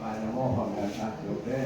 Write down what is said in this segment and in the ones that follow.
ปานโมของกันอะยกเด้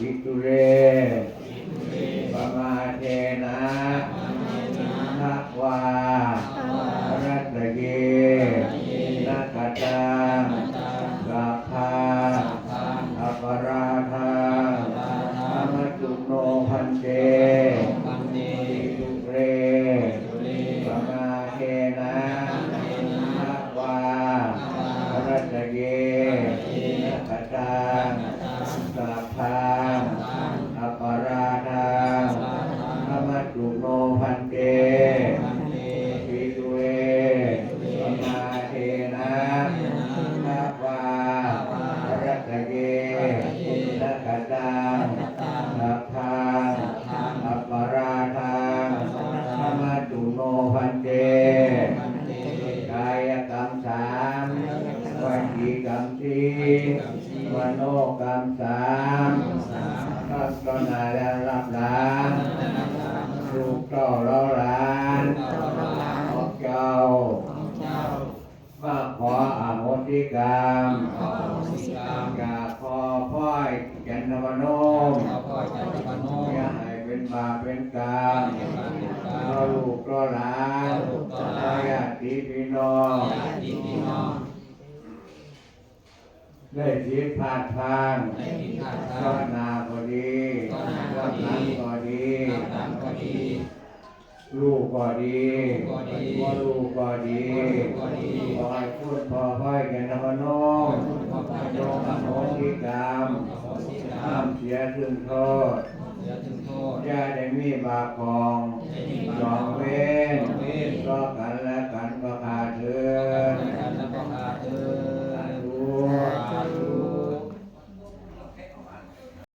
อิ นักตังสัพพังอัปปาราทังธรรมจุโนพันเตกายกรรมสามวิจีกรรมสี่มโนกรรมสามทัศนาและรับหลานลูกเต้าเราหลานของเจ้ามาขออาโหสิกรรมอยากขอพ่อยยันนวโนมอย่า ให้เป็นบาเป็นกรรมเราลูกเราหลานเราญาติพี่น้องได้ทิศผ่านทางก็นาก็ดีก็หลังก็ดีลูกก็ดีว่าลูกก็ดีขอให้พูดพอค่อยแก่นมโนโยมอโหสิกรรมทำเสียถึงโทษอย่าได้มีบาปกองจองเว้นก็ก